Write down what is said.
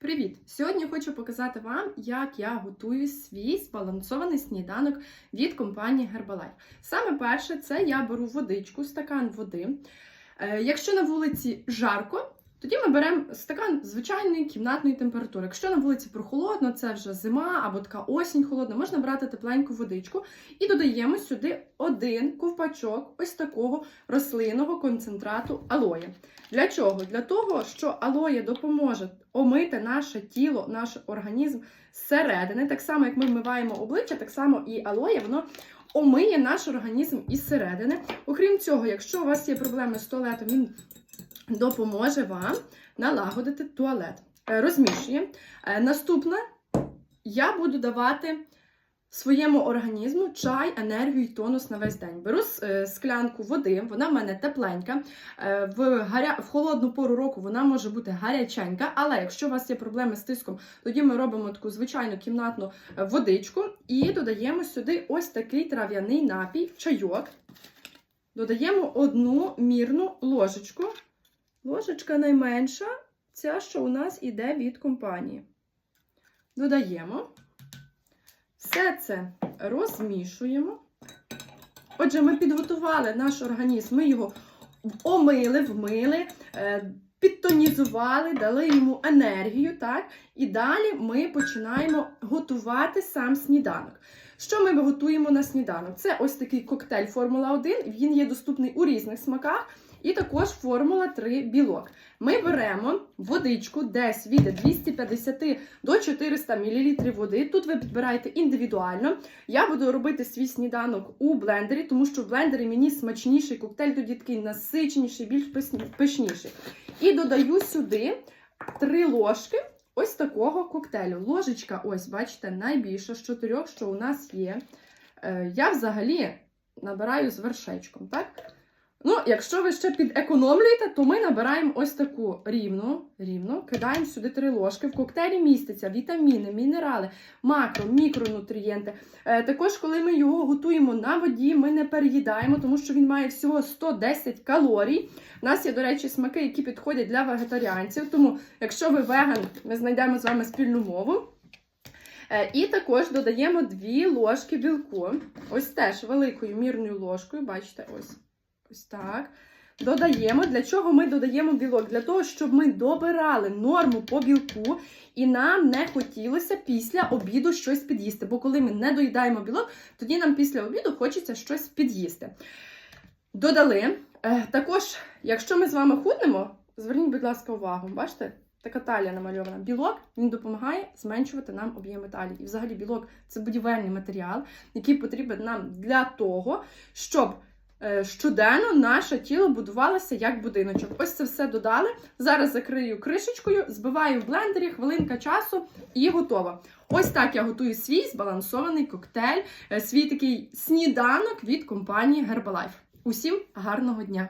Привіт! Сьогодні хочу показати вам, як я готую свій збалансований сніданок від компанії Herbalife. Саме перше, це я беру водичку, стакан води. Е, Якщо на вулиці жарко, тоді ми беремо стакан звичайної кімнатної температури. Якщо на вулиці прохолодно, це вже зима або така осінь холодна, можна брати тепленьку водичку і додаємо сюди один ковпачок ось такого рослинного концентрату алоє. Для чого? Для того, що алоє допоможе омити наше тіло, наш організм зсередини. Так само, як ми вмиваємо обличчя, так само і алоє, воно омиє наш організм із середини. Окрім цього, якщо у вас є проблеми з туалетом, він допоможе вам налагодити туалет. Е, Розмішуємо. Е, Наступне я буду давати своєму організму чай, енергію і тонус на весь день. Беру е, склянку води, вона в мене тепленька. В, гаря... в холодну пору року вона може бути гаряченька, але якщо у вас є проблеми з тиском, тоді ми робимо таку звичайну кімнатну водичку і додаємо сюди ось такий трав'яний напій, чайок. Додаємо одну мірну ложечку. Ложечка найменша, ця, що у нас іде від компанії. Додаємо. Все це розмішуємо. Отже, ми підготували наш організм, ми його омили, вмили, е, підтонізували, дали йому енергію. так? І далі ми починаємо готувати сам сніданок. Що ми готуємо на сніданок? Це ось такий коктейль Формула 1, він є доступний у різних смаках. І також формула 3 білок. Ми беремо водичку десь від 250 до 400 мл води. Тут ви підбираєте індивідуально. Я буду робити свій сніданок у блендері, тому що в блендері мені смачніший коктейль, тоді такий насиченіший, більш пишніший. І додаю сюди 3 ложки ось такого коктейлю. Ложечка, ось, бачите, найбільша з чотирьох, що у нас є. Е, Я взагалі набираю з вершечком, так? Ну, якщо ви ще підекономлюєте, то ми набираємо ось таку рівну, рівну, кидаємо сюди три ложки. В коктейлі містяться вітаміни, мінерали, макро, мікронутрієнти. Е, також, коли ми його готуємо на воді, ми не переїдаємо, тому що він має всього 110 калорій. У нас є, до речі, смаки, які підходять для вегетаріанців. Тому, якщо ви веган, ми знайдемо з вами спільну мову. Е, І також додаємо 2 ложки білку. Ось теж великою мірною ложкою, бачите, ось. Ось так. Додаємо. Для чого ми додаємо білок? Для того, щоб ми добирали норму по білку, і нам не хотілося після обіду щось під'їсти. Бо коли ми не доїдаємо білок, тоді нам після обіду хочеться щось під'їсти. Додали. Е, Також, якщо ми з вами худнемо, зверніть, будь ласка, увагу, бачите? Така талія намальована. Білок він допомагає зменшувати нам об'єми талії. І взагалі білок це будівельний матеріал, який потрібен нам для того, щоб щоденно наше тіло будувалося як будиночок. Ось це все додали. Зараз закрию кришечкою, збиваю в блендері, хвилинка часу і готово. Ось так я готую свій збалансований коктейль, е, свій такий сніданок від компанії Herbalife. Усім гарного дня!